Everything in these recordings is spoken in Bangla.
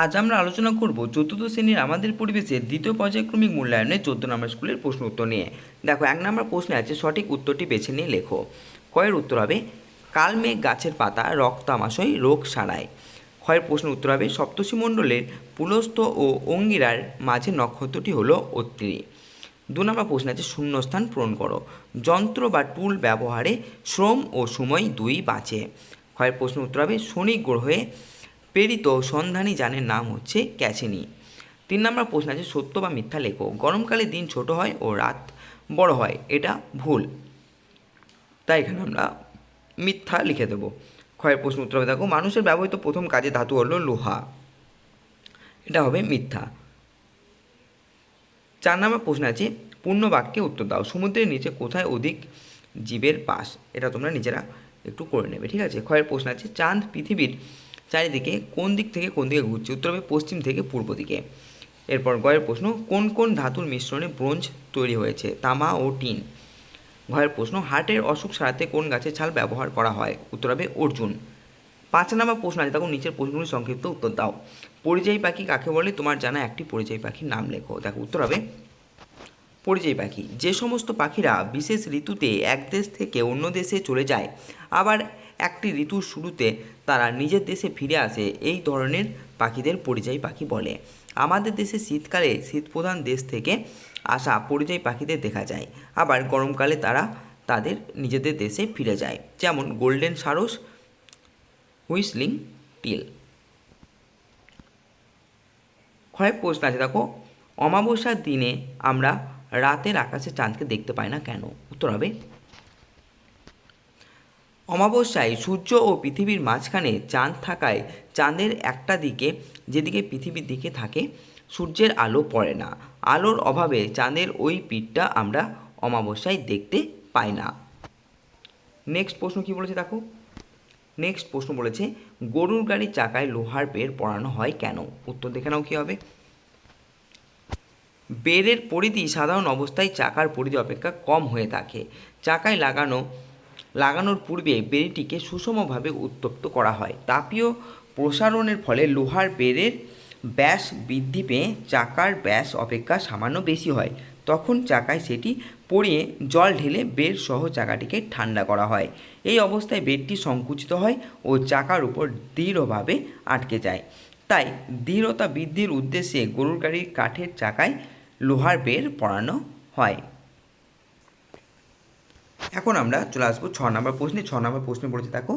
আজ আমরা আলোচনা করব চতুর্থ শ্রেণির আমাদের পরিবেশে দ্বিতীয় পর্যায়ক্রমিক মূল্যায়নে চোদ্দ নম্বর স্কুলের প্রশ্ন উত্তর নিয়ে। দেখো, এক নম্বর প্রশ্নে আছে, সঠিক উত্তরটি বেছে নিয়ে লেখো। কয়ের উত্তর হবে কালমেঘ গাছের পাতা রক্তামাশয় রোগ সারায়। ক্ষয়ের প্রশ্ন উত্তর হবে সপ্তর্ষিমণ্ডলের পুলস্থ ও অঙ্গিরার মাঝে নক্ষত্রটি হলো অত্রি দু নম্বর প্রশ্ন আছে, শূন্যস্থান পূরণ করো। যন্ত্র বা টুল ব্যবহারে শ্রম ও সময় দুই বাঁচে। ক্ষয়ের প্রশ্ন উত্তর হবে, শনি গ্রহে প্রেরিত সন্ধানী যানের নাম হচ্ছে ক্যাসিনি। তিন নম্বর প্রশ্ন আছে, সত্য বা মিথ্যা লেখো গরমকালে দিন ছোট হয় ও রাত বড় হয়, এটা ভুল। তাই এখানে আমরা মিথ্যা লিখে দেবো। ক্ষয়ের প্রশ্ন উত্তর হবে, দেখো, মানুষের ব্যবহৃত প্রথম কাজে ধাতু হলো লোহা। এটা হবে মিথ্যা। চার নম্বর প্রশ্ন আছে, পূর্ণ বাক্যে উত্তর দাও। সমুদ্রের নিচে কোথায় অধিক জীবের বাস? এটা তোমরা নিজেরা একটু করে নেবে, ঠিক আছে? ক্ষয়ের প্রশ্ন আছে, চাঁদ পৃথিবীর চারিদিকে কোন দিক থেকে কোন দিকে ঘুরছে? উত্তর হবে পশ্চিম থেকে পূর্ব দিকে। এরপর গয়ের প্রশ্ন, কোন কোন ধাতুর মিশ্রণে ব্রোঞ্জ তৈরি হয়েছে? তামা ও টিন। ঘয়ের প্রশ্ন, হার্টের অসুখ সারাতে কোন গাছের ছাল ব্যবহার করা হয়? উত্তর হবে অর্জুন। পাঁচ নম্বর প্রশ্ন আছে তখন নিচের প্রশ্নগুলি সংক্ষিপ্ত উত্তর দাও। পরিযায়ী পাখি কাকে বলে? তোমার জানা একটি পরিযায়ী পাখির নাম লেখো। দেখো, উত্তর হবে পরিযায়ী পাখি। যে সমস্ত পাখিরা বিশেষ ঋতুতে এক দেশ থেকে অন্য দেশে চলে যায়, আবার একটি ঋতুর শুরুতে তারা নিজের দেশে ফিরে আসে, এই ধরনের পাখিদের পরিযায়ী পাখি বলে। আমাদের দেশে শীতকালে শীতপ্রধান দেশ থেকে আসা পরিযায়ী পাখিদের দেখা যায়। আবার গরমকালে তারা তাদের নিজেদের দেশে ফিরে যায়, যেমন গোল্ডেন সারস, হুইসলিং টিল। ক্ষয় প্রশ্ন আছে, দেখো, অমাবস্যার দিনে আমরা রাতের আকাশে চাঁদকে দেখতে পাই না কেন? উত্তর হবে অমাবস্যায় সূর্য ও পৃথিবীর মাঝখানে চাঁদ থাকায় চাঁদের একটা দিকে যেদিকে পৃথিবীর দিকে থাকে, সূর্যের আলো পড়ে না। আলোর অভাবে চাঁদের ওই পিঠটা আমরা অমাবস্যায় দেখতে পাই না। নেক্সট প্রশ্ন কি বলেছে দেখো? নেক্সট প্রশ্ন বলেছে, গরুর গাড়ির চাকায় লোহার বের পড়ানো হয় কেন? উত্তর দেখে নাও কী হবে। বেরের পরিধি সাধারণ অবস্থায় চাকার পরিধি অপেক্ষা কম হয়ে থাকে। চাকায় লাগানো লাগানোর পূর্বে বেড়িটিকে সুষমভাবে উত্তপ্ত করা হয়। তাপীয় প্রসারণের ফলে লোহার বেড়ের ব্যাস বৃদ্ধি পেয়ে চাকার ব্যাস অপেক্ষা সামান্য বেশি হয়। তখন চাকায় সেটি পড়িয়ে জল ঢেলে বের সহ চাকাটিকে ঠান্ডা করা হয়। এই অবস্থায় বেডটি সংকুচিত হয় ও চাকার উপর দৃঢ়ভাবে আটকে যায়। তাই দৃঢ়তা বৃদ্ধির উদ্দেশ্যে গরুর গাড়ির কাঠের চাকায় লোহার বের পড়ানো হয়। এখন আমরা চলে আসব ছ নম্বর প্রশ্নে, ছ নম্বর প্রশ্নে বলেছে, দেখো,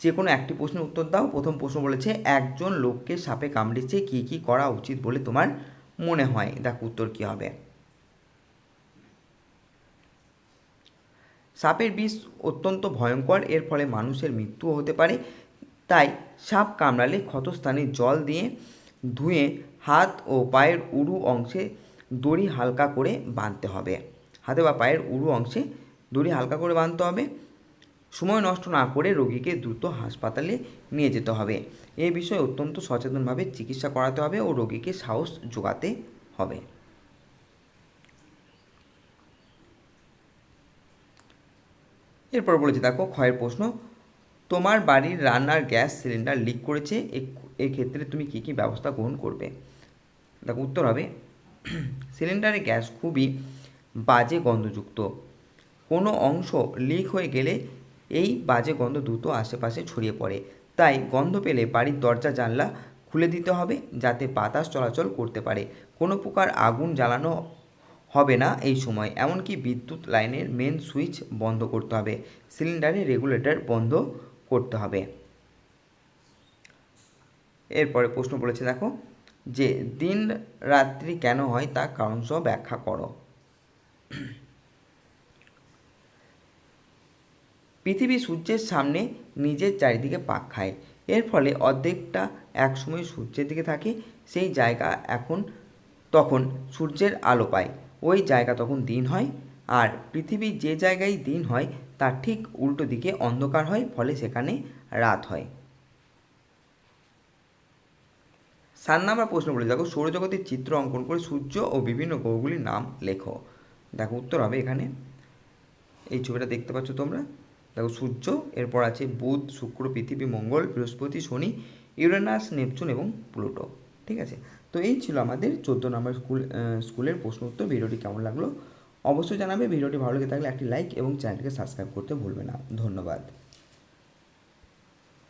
যে কোনো একটি প্রশ্নের উত্তর দাও। প্রথম প্রশ্ন বলেছে, একজন লোককে সাপে কামড়েছে, কী কী করা উচিত বলে তোমার মনে হয়? দেখো, উত্তর কী হবে? সাপের বিষ অত্যন্ত ভয়ঙ্কর, এর ফলে মানুষের মৃত্যুও হতে পারে। তাই সাপ কামড়ালে ক্ষতস্থানে জল দিয়ে ধুয়ে হাত ও পায়ের উরু অংশে দড়ি হালকা করে বাঁধতে হবে। হাতে বা পায়ের উরু অংশে দড়ি হালকা করে বাঁধতে হবে। সময় নষ্ট না করে রোগীকে দ্রুত হাসপাতালে নিয়ে যেতে হবে। এ বিষয়ে অত্যন্ত সচেতনভাবে চিকিৎসা করাতে হবে ও রোগীকে সাহস যোগাতে হবে। এরপর বলেছে, দেখো, ক্ষয়ের প্রশ্ন, তোমার বাড়ির রান্নার গ্যাস সিলিন্ডার লিক করেছে এক্ষেত্রে তুমি কী কী ব্যবস্থা গ্রহণ করবে? দেখো, উত্তর হবে সিলিন্ডারে গ্যাস খুবই বাজে গন্ধযুক্ত। কোনো অংশ লিক হয়ে গেলে এই বাজে গন্ধ দ্রুত আশেপাশে ছড়িয়ে পড়ে। তাই গন্ধ পেলে বাড়ির দরজা জানলা খুলে দিতে হবে যাতে বাতাস চলাচল করতে পারে। কোনো প্রকার আগুন জ্বালানো হবে না এই সময়। এমনকি বিদ্যুৎ লাইনের মেন সুইচ বন্ধ করতে হবে। সিলিন্ডারের রেগুলেটর বন্ধ করতে হবে। এরপরে প্রশ্ন বলেছে, দেখো, যে দিন রাত্রি কেন হয় তা কারণ সহ ব্যাখ্যা করো। পৃথিবী সূর্যের সামনে নিজের চারিদিকে পাক খায়। এর ফলে অর্ধেকটা একসময় সূর্যের দিকে থাকে, সেই জায়গা এখন, তখন সূর্যের আলো পায়। ওই জায়গা তখন দিন হয় আর পৃথিবীর যে জায়গায় দিন হয়, তার ঠিক উল্টো দিকে অন্ধকার হয়, ফলে সেখানে রাত হয়। সাত নাম্বার প্রশ্ন বলে। দেখো, সৌরজগতের চিত্র অঙ্কন করে সূর্য ও বিভিন্ন গ্রহগুলির নাম লেখো। দেখো, উত্তর হবে এখানে। এই ছবিটা দেখতে পাচ্ছ তোমরা। দেখো সূর্য, এরপর আছে বুধ, শুক্র, পৃথিবী, মঙ্গল, বৃহস্পতি, শনি, ইউরেনাস, নেপচুন এবং প্লুটো, ঠিক আছে? তো এই ছিল আমাদের চোদ্দ নম্বর স্কুল স্কুলের প্রশ্ন উত্তর। ভিডিওটি কেমন লাগল? অবশ্যই জানাবে। ভিডিওটি ভালো লেগে থাকলে একটি লাইক এবং চ্যানেলকে সাবস্ক্রাইব করতে ভুলবে না। ধন্যবাদ।